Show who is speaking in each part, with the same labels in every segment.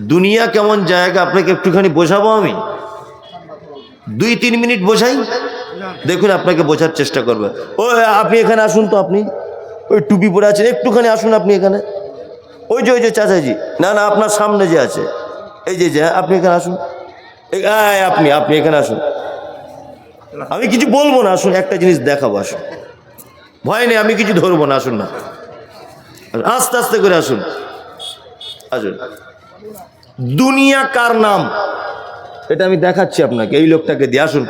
Speaker 1: দুনিয়া কেমন জায়গা, আপনাকে একটুখানি বোঝাবো আমি? দুই, তিন মিনিট বোঝাই? দেখুন, আপনাকে বোঝার চেষ্টা করবে। ও, আপনি এখানে আসুন তো আপনি। ওই টুপি পরে আছেন। একটুখানি আসুন আপনি এখানে। ওই যে ওই যে চাচাজি। না না, আপনার সামনে যে আছে। এই যে যে, আপনি এখানে আসুন। আপনি আপনি এখানে আসুন। আমি কিছু বলব না, আসুন, একটা জিনিস দেখাবো, আসুন। ভয় নেই, আমি কিছু ধরবো না, আসুন না। আস্তে আস্তে করে আসুন। আসুন দুনিয়া কার নাম? এটা আমি দেখাচ্ছি আপনাকে, এই লোকটাকে দিয়ে আসুন।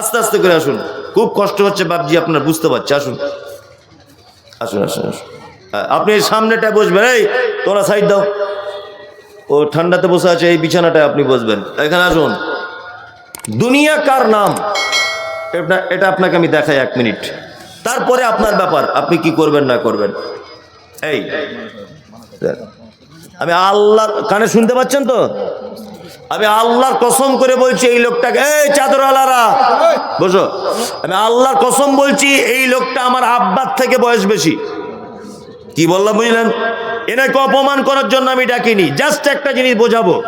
Speaker 1: আস্তে আস্তে করে আসুন। খুব কষ্ট হচ্ছে বাপজি, আপনার বুঝতে পারছে, আসুন। আসুন আসুন আসুন। আপনি সামনেটায় বসবেন, এই, তোরা সাইড দাও। ও ঠান্ডাতে বসে আছে, এই বিছানাটায় আপনি বসবেন। এখানে আসুন। দুনিয়া কার নাম? এটা আপনাকে আমি দেখাই এক মিনিট। তারপরে আপনার ব্যাপার, আপনি কি করবেন, না করবেন। এই। আমি আল্লাহ কানে শুনতে পাচ্ছেন তো? আমি আল্লাহর কসম করে বলছি এই লোকটাকে এই চাদরওয়ালারা, বসো। আমি আল্লাহর কসম বলছি এই লোকটা আমার আব্বার থেকে বয়স বেশি। কি বললাম বুঝলেন? এনাকে অপমান করার জন্য আমি ডাকিনি। জাস্ট একটা জিনিস বোঝাবো।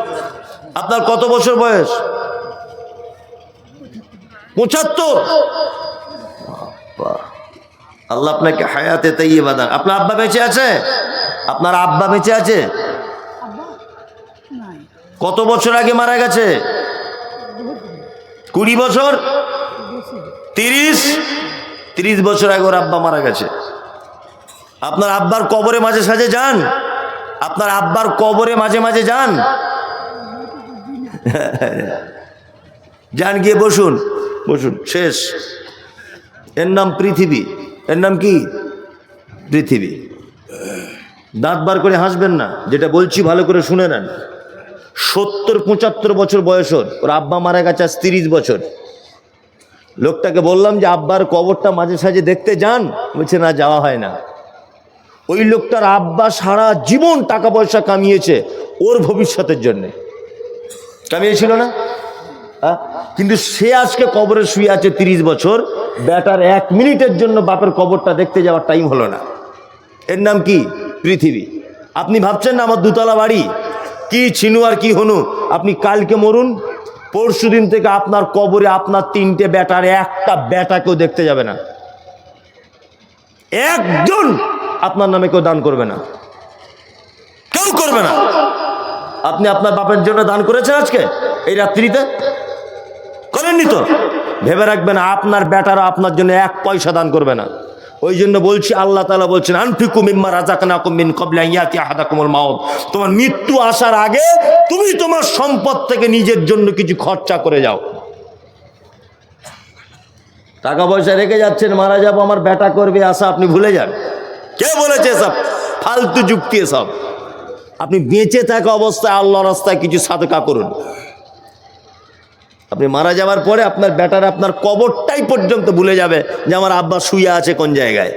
Speaker 1: আপনার কত বছর বয়স? পঁচাত্তর। আল্লাহ আপনাকে হায়াতে তাইয়ে বাদান আপনার আব্বা বেঁচে আছে? আপনার আব্বা বেঁচে আছে? কত বছর আগে মারা গেছে? কুড়ি বছর? তিরিশ? তিরিশ বছর আগে ওর আব্বা মারা গেছে। আপনার আব্বার কবরে মাঝে সাঝে যান। আপনার আব্বার কবরে মাঝে মাঝে যান। যান গিয়ে বসুন। বসুন, শেষ। এর নাম পৃথিবী। এর নাম কি? পৃথিবী। দাঁত বার করে হাসবেন না, যেটা বলছি ভালো করে শুনে নেন। সত্তর পঁচাত্তর বছর বয়স ওর। আব্বা মারা গেছে আজ তিরিশ বছর। লোকটাকে বললাম যে, আব্বার কবরটা মাঝে সাঝে দেখতে যান। বলছে, না, যাওয়া হয় না। ওই লোকটার আব্বা সারা জীবন টাকা পয়সা কামিয়েছে ওর ভবিষ্যতের জন্যে। কামিয়েছিল না? কিন্তু সে আজকে কবরে শুয়ে আছে তিরিশ বছর বেটার এক মিনিটের জন্য বাপের কবরটা দেখতে যাওয়ার টাইম হলো না। এর নাম কি? পৃথিবী। আপনি ভাবছেন না আমার দুতলা বাড়ি? কি ছিনু আর কি হনু? আপনি কালকে মরুন, পরশু দিন থেকে আপনার কবরে আপনার তিনটে ব্যাটার, একটা বেটা কেউ দেখতে যাবে না। একজন আপনার নামে কেউ দান করবে না। কেউ করবে না। আপনি আপনার বাপের জন্য দান করেছেন আজকে, এই রাত্রিতে? করেননি তো? ভেবে রাখবেন, আপনার বেটারা আপনার জন্য এক পয়সা দান করবে না। ওই জন্য বলছি, আল্লাহ তালা বলছেন, আনফিকু মিম্মা রাজাকানা কুমিন কবলা ইয়াতি আহাদা কুমল মাউত। তোমার মৃত্যু আসার আগে তুমি তোমার সম্পদ থেকে নিজের জন্য কিছু খরচা করে যাও। টাকা পয়সা রেখে যাচ্ছেন, মারা যাব, আমার বেটা করবে আশা আপনি ভুলে যান। কে বলেছে সব ফালতু যুক্তি সব আপনি বেঁচে থাকা অবস্থায় আল্লাহ রাস্তায় কিছু সাদকা করুন। আপনি মারা যাওয়ার পরে আপনার ব্যাটার আপনার কবরটাই পর্যন্ত ভুলে যাবে যে আমার আব্বা শুয়ে আছে কোন জায়গায়।